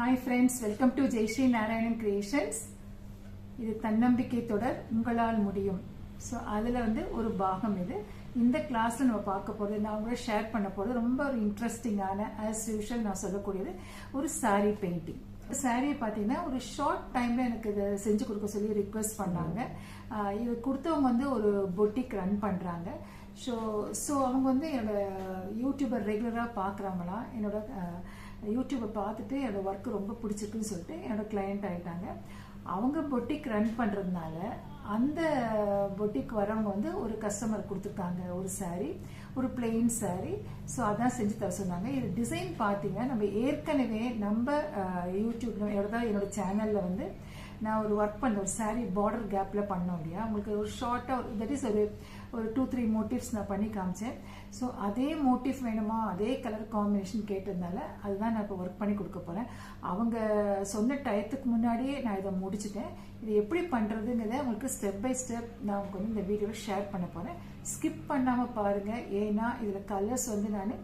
Hi friends welcome to Jaishree Narayanan creations இது தன்னம்பிக்கை தொடர் உங்களால் முடியும். ஸோ அதில் வந்து ஒரு பாகம் இது. இந்த கிளாஸில் நம்ம பார்க்க போகிறது நான் உங்களோட ஷேர் பண்ண போகிறது ரொம்ப ஒரு இன்ட்ரெஸ்டிங்கான ஆஸ் யூஷுவல் நான் சொல்லக்கூடியது ஒரு சாரீ பெயிண்டிங் சாரியை பார்த்தீங்கன்னா ஒரு ஷார்ட் டைமில் எனக்கு இதை செஞ்சு கொடுக்க சொல்லி ரிக்வெஸ்ட் பண்ணாங்க. இது கொடுத்தவங்க வந்து ஒரு பொட்டிக் ரன் பண்ணுறாங்க ஸோ ஸோ அவங்க வந்து என்னோட யூடியூபர் ரெகுலராக பார்க்குறவங்களாம் என்னோட யூடியூப்பை பார்த்துட்டு என்னோடய ஒர்க் ரொம்ப பிடிச்சிருக்குன்னு சொல்லிட்டு என்னோடய கிளையண்ட் ஆகிட்டாங்க அவங்க பொட்டிக் ரன் பண்ணுறதுனால அந்த பொட்டிக் வரவங்க வந்து ஒரு கஸ்டமர் கொடுத்துருக்காங்க. ஒரு சாரீ ஒரு பிளெயின் சாரீ ஸோ அதான் செஞ்சு தர சொன்னாங்க. இது டிசைன் பார்த்தீங்க நம்ம ஏற்கனவே நம்ம யூடியூப்ல என்னோட என்னோடய சேனலில் வந்து நான் ஒரு ஒர்க் பண்ண ஒரு சாரீ பார்டர் கேப்பில் பண்ணோம் இல்லையா? உங்களுக்கு ஒரு ஷார்ட்டாக தட் இஸ் ஒரு ஒரு டூ த்ரீ மோட்டிவ்ஸ் நான் பண்ணி காமிச்சேன். ஸோ அதே மோட்டிவ் வேணுமா? அதே கலர் காம்பினேஷன் கேட்டதுனால அதுதான் நான் இப்போ ஒர்க் பண்ணி கொடுக்க போகிறேன் அவங்க சொன்ன டயத்துக்கு முன்னாடியே நான் இதை முடிச்சுட்டேன். இது எப்படி பண்ணுறதுங்கிறத உங்களுக்கு ஸ்டெப் பை ஸ்டெப் நான் உங்களுக்கு வந்து இந்த வீடியோவில் ஷேர் பண்ண போகிறேன் ஸ்கிப் பண்ணாமல் பாருங்கள் ஏன்னா இதில் கலர்ஸ் வந்து நான்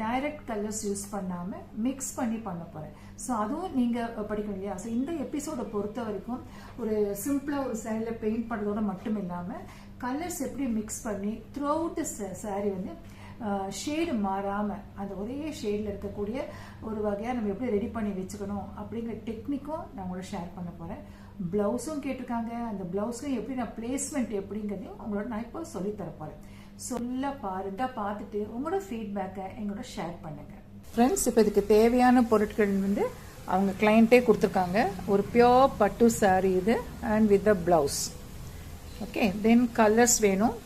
டைரக்ட் கலர்ஸ் யூஸ் பண்ணாமல் மிக்ஸ் பண்ணி பண்ண போகிறேன் ஸோ அதுவும் நீங்கள் படிக்கணும் இல்லையா? ஸோ இந்த எபிசோடை பொறுத்த வரைக்கும் ஒரு சிம்பிளாக ஒரு சேரீல பெயிண்ட் பண்ணுறதோட மட்டும் இல்லாமல் கலர்ஸ் எப்படி மிக்ஸ் பண்ணி த்ரூ அவுட் saree வந்து ஷேடு மாறாமல் அந்த ஒரே ஷேடில் இருக்கக்கூடிய ஒரு வகையாக நம்ம எப்படி ரெடி பண்ணி வச்சுக்கணும் அப்படிங்கிற டெக்னிக்கும் நான் உங்களோட ஷேர் பண்ண போகிறேன் ப்ளவுஸும் கேட்டிருக்காங்க. அந்த ப்ளவுஸ்க்கும் எப்படி நான் பிளேஸ்மெண்ட் எப்படிங்கிறதையும் உங்களோட நான் இப்போ சொல்லித் போகிறேன் சொல்ல பாருங்க பார்த்துட்டு உங்களோட ஃபீட்பேக்கை எங்களோட ஷேர் பண்ணுங்க. ஃப்ரெண்ட்ஸ் இப்போ இதுக்கு தேவையான பொருட்கள் வந்து அவங்க கிளைண்ட்டே கொடுத்துருக்காங்க. ஒரு பியோர் பட்டு saree இது and with the blouse okay then colours வேணும்.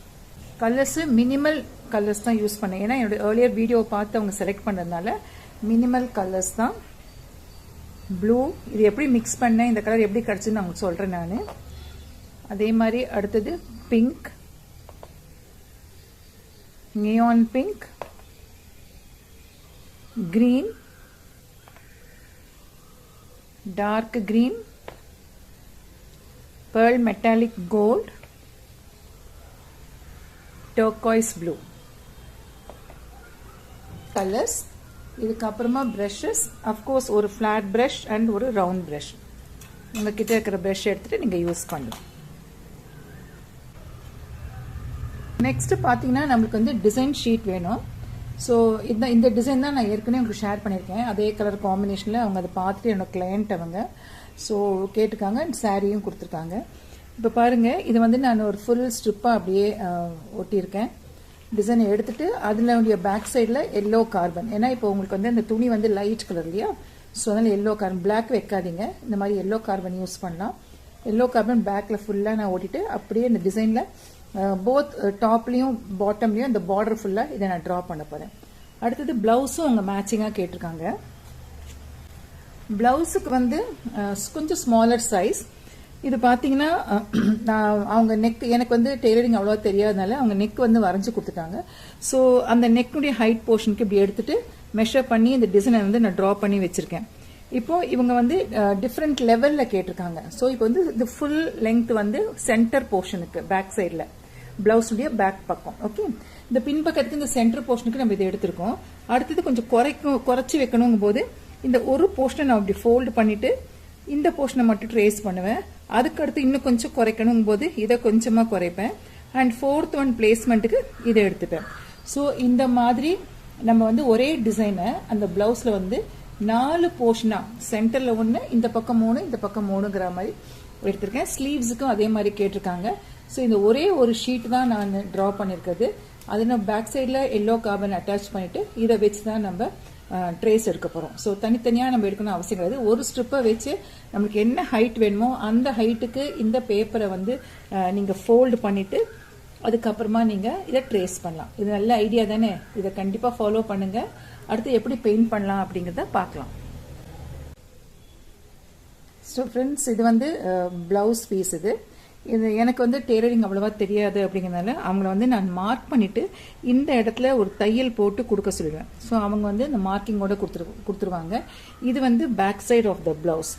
கலர்ஸு மினிமல் கலர்ஸ் தான் யூஸ் பண்ணேன். ஏன்னா என்னோட ஏர்லியர் வீடியோவை பார்த்து அவங்க செலக்ட் பண்ணுறதுனால மினிமல் கலர்ஸ் தான். ப்ளூ இது எப்படி மிக்ஸ் பண்ணேன் இந்த கலர் எப்படி கிடச்சுன்னு நான் உங்களுக்கு சொல்கிறேன் நான். அதே மாதிரி அடுத்தது pink neon pink green. Dark green. Pearl metallic gold. Turquoise blue. Colours இதுக்கப்புறமா ப்ரஷஸ் அஃப்கோர்ஸ் ஒரு ஃப்ளாட் ப்ரஷ் அண்ட் ஒரு ரவுண்ட் ப்ரஷ் உங்ககிட்ட இருக்கிற ப்ரஷ் எடுத்துட்டு நீங்கள் யூஸ் பண்ணலாம் நெக்ஸ்ட்டு பார்த்தீங்கன்னா நம்மளுக்கு வந்து டிசைன் ஷீட் வேணும். ஸோ இந்த இந்த டிசைன் தான் நான் ஏற்கனவே உங்களுக்கு ஷேர் பண்ணியிருக்கேன். அதே கலர் காம்பினேஷனில் அவங்க அதை பார்த்துட்டு என்னோடய கிளையண்ட் அவங்க. ஸோ கேட்டிருக்காங்க சாரியும் கொடுத்துருக்காங்க. இப்போ பாருங்கள் இது வந்து நான் ஒரு ஃபுல் ஸ்ட்ரிப்பாக அப்படியே ஒட்டியிருக்கேன். டிசைனை எடுத்துட்டு அதில் உடைய பேக் சைடில் எல்லோ கார்பன் ஏன்னா இப்போ உங்களுக்கு வந்து அந்த துணி வந்து லைட் கலர் இல்லையா? ஸோ அதனால் எல்லோ கார்பன் பிளாக் வைக்காதீங்க. இந்த மாதிரி எல்லோ கார்பன் யூஸ் பண்ணலாம். எல்லோ கார்பன் பேக்கில் ஃபுல்லாக நான் ஓட்டிட்டு அப்படியே இந்த டிசைனில் போத் டாப்லேயும் பாட்டம்லேயும் இந்த பார்டர் ஃபுல்லாக இதை நான் ட்ரா பண்ண போகிறேன் அடுத்தது ப்ளவுஸும் அவங்க மேட்சிங்காக கேட்டிருக்காங்க. ப்ளவுஸுக்கு வந்து கொஞ்சம் ஸ்மாலர் சைஸ் இது பார்த்தீங்கன்னா நான் அவங்க நெக் எனக்கு வந்து டெய்லரிங் அவ்வளோவா தெரியாதனால அவங்க நெக் வந்து வரைஞ்சி கொடுத்துட்டாங்க. ஸோ அந்த நெக்குடைய ஹைட் போர்ஷனுக்கு இப்படி எடுத்துட்டு மெஷர் பண்ணி இந்த டிசைனை வந்து நான் ட்ரா பண்ணி வச்சுருக்கேன். இப்போ இவங்க வந்து டிஃப்ரெண்ட் லெவலில் கேட்டிருக்காங்க. ஸோ இப்போ வந்து இந்த ஃபுல் லெங்த் வந்து சென்டர் போர்ஷனுக்கு பேக் சைடில் பிளவுஸுடைய பேக் பக்கம் ஓகே இந்த பின்பக்கத்துக்கு இந்த சென்டர் போர்ஷனுக்கு நம்ம இதை எடுத்திருக்கோம். அடுத்தது கொஞ்சம் குறைக்கும் குறைச்சி வைக்கணுங்கும் போது இந்த ஒரு போர்ஷனை நான் அப்படி ஃபோல்டு பண்ணிட்டு இந்த போர்ஷனை மட்டும் ட்ரேஸ் பண்ணுவேன். அதுக்கு அடுத்து இன்னும் கொஞ்சம் குறைக்கணும் போது இதை கொஞ்சமாக குறைப்பேன். அண்ட் ஃபோர்த் ஒன் பிளேஸ்மெண்ட்டுக்கு இதை எடுத்துப்பேன். ஸோ இந்த மாதிரி நம்ம வந்து ஒரே டிசைனை அந்த பிளவுஸில் வந்து நாலு போர்ஷனாக சென்டரில் ஒன்று இந்த பக்கம் மூணு இந்த பக்கம் மூணுங்கிற மாதிரி எடுத்திருக்கேன். ஸ்லீவ்ஸுக்கும் அதே மாதிரி கேட்டிருக்காங்க. ஸோ இந்த ஒரே ஒரு ஷீட் தான் நான் ட்ரா பண்ணியிருக்கிறது. அது நம்ம பேக் சைடில் எல்லோ கார்பன் அட்டாச் பண்ணிவிட்டு இதை வச்சு தான் நம்ம ட்ரேஸ் எடுக்க போகிறோம் ஸோ தனித்தனியாக நம்ம எடுக்கணும் அவசியம் கிடையாது. ஒரு ஸ்ட்ரிப்பை வச்சு நம்மளுக்கு என்ன ஹைட் வேணுமோ அந்த ஹைட்டுக்கு இந்த பேப்பரை வந்து நீங்கள் ஃபோல்டு பண்ணிவிட்டு அதுக்கப்புறமா நீங்கள் இதை ட்ரேஸ் பண்ணலாம். இது நல்ல ஐடியா தானே? இதை கண்டிப்பாக ஃபாலோ பண்ணுங்கள் அடுத்து எப்படி பெயிண்ட் பண்ணலாம் அப்படிங்கிறத பார்க்கலாம். ஸோ ஃப்ரெண்ட்ஸ் இது வந்து ப்ளவுஸ் பீஸ் இது. இது எனக்கு வந்து டெய்லரிங் அவ்வளோவா தெரியாது அப்படிங்கிறதுனால அவங்கள வந்து நான் மார்க் பண்ணிவிட்டு இந்த இடத்துல ஒரு தையல் போட்டு கொடுக்க சொல்லிடுவேன். ஸோ அவங்க வந்து இந்த மார்க்கிங்கோட கொடுத்துரு கொடுத்துருவாங்க. இது வந்து back side of the blouse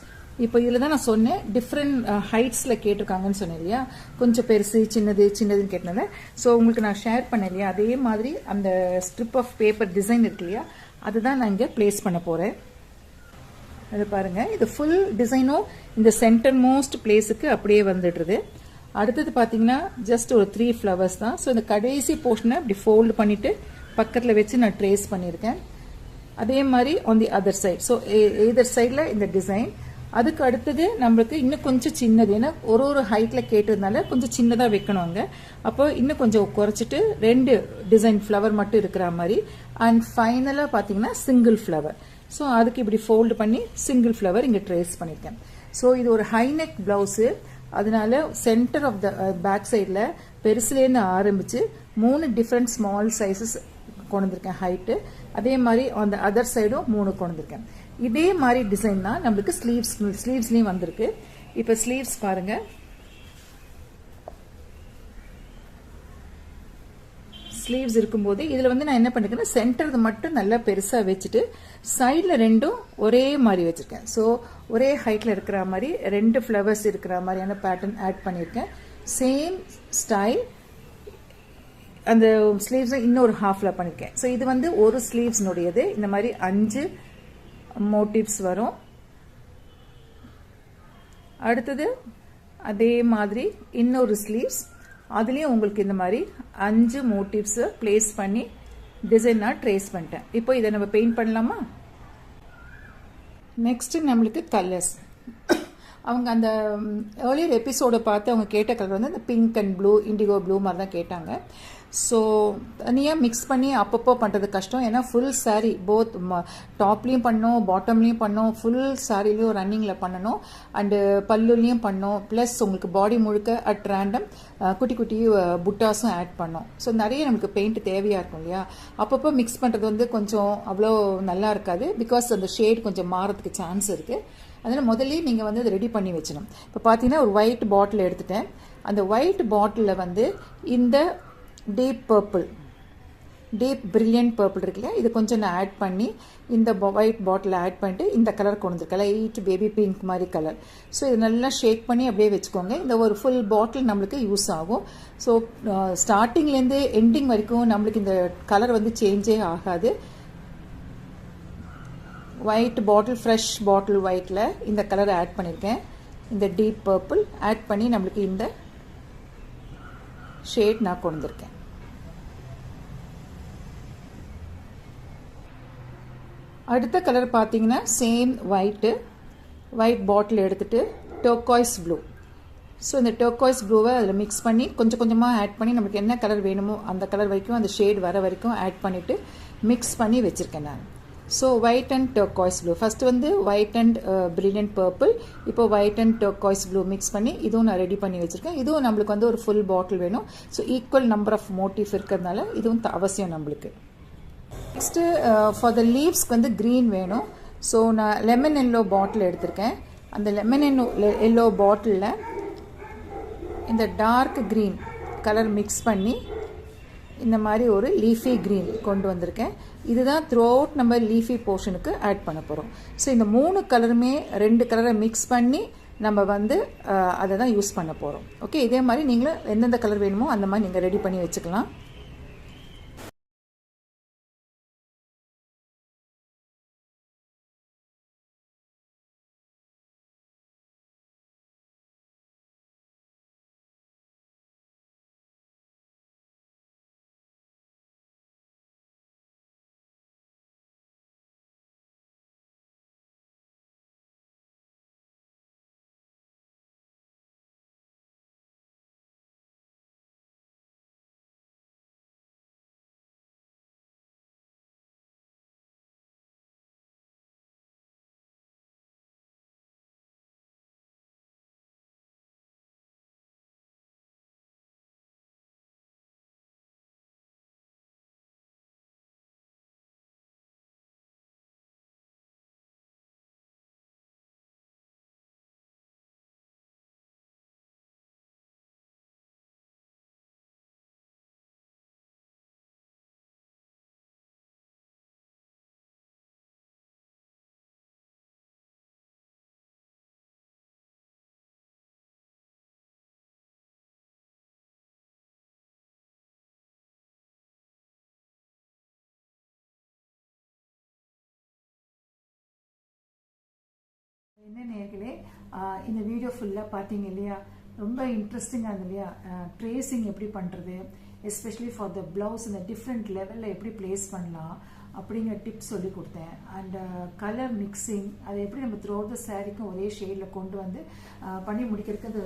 இப்போ இதில் தான் நான் சொன்னேன் டிஃப்ரெண்ட் ஹைட்ஸில் uh, கேட்டிருக்காங்கன்னு சொன்னேன் இல்லையா? கொஞ்சம் பெருசு சின்னது சின்னதுன்னு கேட்டனால ஸோ உங்களுக்கு நான் ஷேர் பண்ணேன் இல்லையா? அதே மாதிரி அந்த ஸ்ட்ரிப் ஆஃப் பேப்பர் டிசைன் இருக்கு இல்லையா? அதுதான் நான் இங்கே ப்ளேஸ் பண்ண போகிறேன் இது பாருங்க. இது ஃபுல் டிசைனும் இந்த சென்டர் மோஸ்ட் பிளேஸுக்கு அப்படியே வந்துடுறது அடுத்தது பார்த்தீங்கன்னா ஜஸ்ட் ஒரு த்ரீ ஃப்ளவர்ஸ் தான். ஸோ இந்த கடைசி போர்ஷனை இப்படி ஃபோல்டு பண்ணிவிட்டு பக்கத்தில் வச்சு நான் ட்ரேஸ் பண்ணியிருக்கேன். அதே மாதிரி on the other side so either சைடில் இந்த டிசைன் அதுக்கு அடுத்தது நம்மளுக்கு இன்னும் கொஞ்சம் சின்னது. ஏன்னா ஒரு ஒரு ஹைட்டில் கேட்டதுனால கொஞ்சம் சின்னதாக வைக்கணும் அங்கே. அப்போ இன்னும் கொஞ்சம் குறைச்சிட்டு ரெண்டு டிசைன் ஃப்ளவர் மட்டும் இருக்கிற மாதிரி. அண்ட் ஃபைனலாக பார்த்தீங்கன்னா சிங்கிள் ஃப்ளவர் ஸோ அதுக்கு இப்படி ஃபோல்டு பண்ணி சிங்கிள் ஃப்ளவர் இங்கே ட்ரேஸ் பண்ணியிருக்கேன் ஸோ இது ஒரு ஹைநெக் ப்ளவுஸு அதனால centre of the back uh, சைடில் பெருசுலேருந்து ஆரம்பித்து மூணு டிஃப்ரெண்ட் ஸ்மால் சைஸஸ் கொண்டு வந்திருக்கேன் ஹைட்டு அதே மாதிரி அந்த அதர் சைடும் மூணு கொண்டு வந்திருக்கேன். இதே மாதிரி டிசைன் தான் நம்மளுக்கு ஸ்லீவ்ஸ் ஸ்லீவ்ஸ்லேயும் வந்திருக்கு. இப்போ ஸ்லீவ்ஸ் பாருங்கள் ஸ்லீவ்ஸ் இருக்கும்போது இதில் வந்து நான் என்ன பண்ணிருக்கேன்னா சென்டர் மட்டும் நல்லா பெருசாக வச்சுட்டு சைடில் ரெண்டும் ஒரே மாதிரி வச்சுருக்கேன். ஸோ ஒரே ஹைட்டில் இருக்கிற மாதிரி ரெண்டு ஃப்ளவர்ஸ் இருக்கிற மாதிரியான பேட்டர்ன் ஆட் பண்ணியிருக்கேன் சேம் ஸ்டைல் அந்த ஸ்லீவ்ஸை இன்னொரு ஹாஃபில் பண்ணியிருக்கேன் ஸோ இது வந்து ஒரு ஸ்லீவ்ஸ்னுடையது இந்த மாதிரி அஞ்சு மோட்டிவ்ஸ் வரும். அடுத்தது அதே மாதிரி இன்னொரு ஸ்லீவ்ஸ் அதுலேயும் உங்களுக்கு இந்த மாதிரி அஞ்சு மோட்டிவ்ஸை ப்ளேஸ் பண்ணி டிசைனாக ட்ரேஸ் பண்ணிட்டேன். இப்போ இதை நம்ம பெயிண்ட் பண்ணலாமா? நெக்ஸ்ட்டு நம்மளுக்கு கலர்ஸ் அவங்க அந்த ஏர்லியர் எபிசோடை பார்த்து அவங்க கேட்ட கலர் வந்து அந்த pink and blue indigo blue மாதிரி தான் கேட்டாங்க. ஸோ தனியாக மிக்ஸ் பண்ணி அப்பப்போ பண்ணுறது கஷ்டம். ஏன்னா ஃபுல் சாரீ போத் டாப்லேயும் பண்ணோம் பாட்டம்லேயும் பண்ணோம் ஃபுல் சாரிலையும் ரன்னிங்கில் பண்ணணும். அண்டு பல்லுலேயும் பண்ணோம் ப்ளஸ் உங்களுக்கு பாடி முழுக்க அட் ரேண்டம் குட்டி குட்டி புட்டாஸும் ஆட் பண்ணோம் ஸோ நிறைய நமக்கு பெயிண்ட் தேவையாக இருக்கும் இல்லையா? அப்பப்போ மிக்ஸ் பண்ணுறது வந்து கொஞ்சம் அவ்வளோ நல்லா இருக்காது. பிகாஸ் அந்த ஷேட் கொஞ்சம் மாறதுக்கு சான்ஸ் இருக்குது அதனால் முதல்ல நீங்கள் வந்து அதை ரெடி பண்ணி வச்சிடணும் இப்போ பார்த்தீங்கன்னா ஒரு ஒயிட் பாட்டில் எடுத்துட்டேன். அந்த ஒயிட் பாட்டிலில் வந்து இந்த deep purple deep brilliant purple இருக்குல்ல? இது கொஞ்சம் நான் ஆட் பண்ணி இந்த ஒயிட் பாட்டில் ஆட் பண்ணிட்டு இந்த கலர் கொண்டு வந்திருக்கேன் லைட் பேபி பிங்க் மாதிரி கலர் ஸோ இது நல்லா ஷேக் பண்ணி அப்படியே வச்சுக்கோங்க. இந்த ஒரு ஃபுல் பாட்டில் நம்மளுக்கு யூஸ் ஆகும். ஸோ ஸ்டார்டிங்லேருந்து எண்டிங் வரைக்கும் நம்மளுக்கு இந்த கலர் வந்து சேஞ்சே ஆகாது. ஒயிட் பாட்டில் ஃப்ரெஷ் பாட்டில் ஒயிட்டில் இந்த கலர் ஆட் பண்ணியிருக்கேன் இந்த டீப் பர்பிள் ஆட் பண்ணி நம்மளுக்கு இந்த ஷேட் நான் கொண்டு வந்திருக்கேன் அடுத்த கலர் பார்த்தீங்கன்னா சேம் ஒயிட்டு ஒயிட் பாட்டில் எடுத்துகிட்டு டோக்காய்ஸ் ப்ளூ ஸோ இந்த டோக்காய்ஸ் ப்ளூவை அதில் மிக்ஸ் பண்ணி கொஞ்சம் கொஞ்சமாக ஆட் பண்ணி நமக்கு என்ன கலர் வேணுமோ அந்த கலர் வரைக்கும் அந்த ஷேட் வர வரைக்கும் ஆட் பண்ணிவிட்டு மிக்ஸ் பண்ணி வச்சுருக்கேன் நான். So white and turquoise blue first வந்து ஒயிட் அண்ட் பிரில்லியன்ட் பர்பிள் இப்போ white and turquoise blue mix பண்ணி இதுவும் நான் ரெடி பண்ணி வச்சுருக்கேன். இதுவும் நம்மளுக்கு வந்து ஒரு ஃபுல் பாட்டில் வேணும். So equal number of motif இருக்கிறதுனால இதுவும் அவசியம் நம்மளுக்கு. நெக்ஸ்ட்டு ஃபார் த லீவ்ஸ்க்கு வந்து க்ரீன் வேணும். ஸோ நான் லெமன் எல்லோ பாட்டில் எடுத்திருக்கேன். அந்த லெமன் எல்லோ எல்லோ பாட்டிலில் இந்த டார்க் க்ரீன் கலர் மிக்ஸ் பண்ணி இந்த மாதிரி ஒரு லீஃபி க்ரீன் கொண்டு வந்திருக்கேன். இதுதான் த்ரூ அவுட் நம்ம லீஃபி போர்ஷனுக்கு ஆட் பண்ண போகிறோம் ஸோ இந்த மூணு கலருமே ரெண்டு கலரை மிக்ஸ் பண்ணி நம்ம வந்து அதை தான் யூஸ் பண்ண போகிறோம் ஓகே இதே மாதிரி நீங்களும் எந்தெந்த கலர் வேணுமோ அந்த மாதிரி நீங்கள் ரெடி பண்ணி வச்சுக்கலாம். என்ன நேர்களே? இந்த வீடியோ ஃபுல்லாக பார்த்தீங்க இல்லையா? ரொம்ப இன்ட்ரெஸ்டிங்காக இருந்தது இல்லையா? ட்ரேசிங் எப்படி பண்ணுறது எஸ்பெஷலி ஃபார் த ப்ளவுஸ் இந்த டிஃப்ரெண்ட் லெவலில் எப்படி ப்ளேஸ் பண்ணலாம்? அப்படிங்கிற டிப்ஸ் சொல்லி கொடுத்தேன். அண்ட் கலர் மிக்சிங் அதை எப்படி நம்ம த்ரோ த சாரீக்கும் ஒரே ஷேடில் கொண்டு வந்து பண்ணி முடிக்கிறதுக்கு அது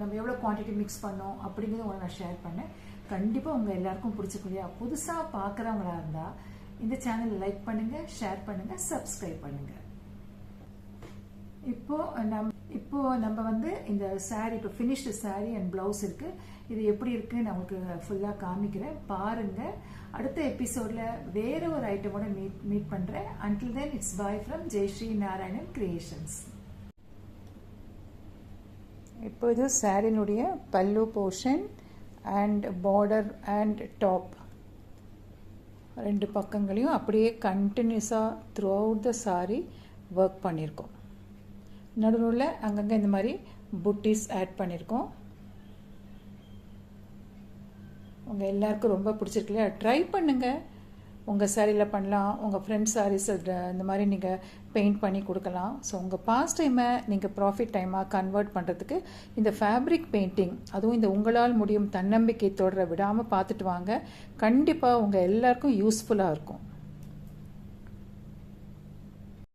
நம்ம எவ்வளோ குவான்டிட்டி மிக்ஸ் பண்ணோம் அப்படிங்கிறத உங்களை நான் ஷேர் பண்ணேன். கண்டிப்பாக உங்கள் எல்லாருக்கும் பிடிச்சிருக்கும் இல்லையா? புதுசாக பார்க்குறவங்களா இருந்தால் இந்த சேனலை லைக் பண்ணுங்கள் ஷேர் பண்ணுங்கள் சப்ஸ்கிரைப் பண்ணுங்கள் இப்போ நம் இப்போ நம்ம வந்து இந்த saree இப்போ ஃபினிஷ்டு saree அண்ட் ப்ளவுஸ் இருக்கு. இது எப்படி இருக்குன்னு நான் உங்களுக்கு ஃபுல்லாக காமிக்கிறேன். பாருங்க. அடுத்த எபிசோட்ல வேற ஒரு ஐட்டமோட மீட் மீட் பண்றேன். Until then it's bye from Jayashree Narayanan creations இப்போ இது சாரினுடைய பல்லு portion and border and top ரெண்டு பக்கங்களையும் அப்படியே கண்டினியூஸாக throughout the sari work பண்ணியிருக்கோம். நடுநூலில் அங்கங்கே இந்த மாதிரி புட்டிஸ் ஆட் பண்ணியிருக்கோம் உங்கள் எல்லாருக்கும் ரொம்ப பிடிச்சிருக்கு இல்லையா? ட்ரை பண்ணுங்கள் உங்கள் சாரியில் பண்ணலாம். உங்கள் ஃப்ரெண்ட்ஸ் சாரீஸ் இந்த மாதிரி நீங்கள் பெயிண்ட் பண்ணி கொடுக்கலாம். ஸோ உங்கள் பாஸ்ட் டைமை நீங்கள் ப்ராஃபிட் டைமாக கன்வெர்ட் பண்ணுறதுக்கு இந்த ஃபேப்ரிக் பெயிண்டிங் அதுவும் இந்த உங்களால் முடியும் தன்னம்பிக்கை தொடர விடாமல் பார்த்துட்டு வாங்க. கண்டிப்பாக உங்கள் எல்லாருக்கும் யூஸ்ஃபுல்லாக இருக்கும்.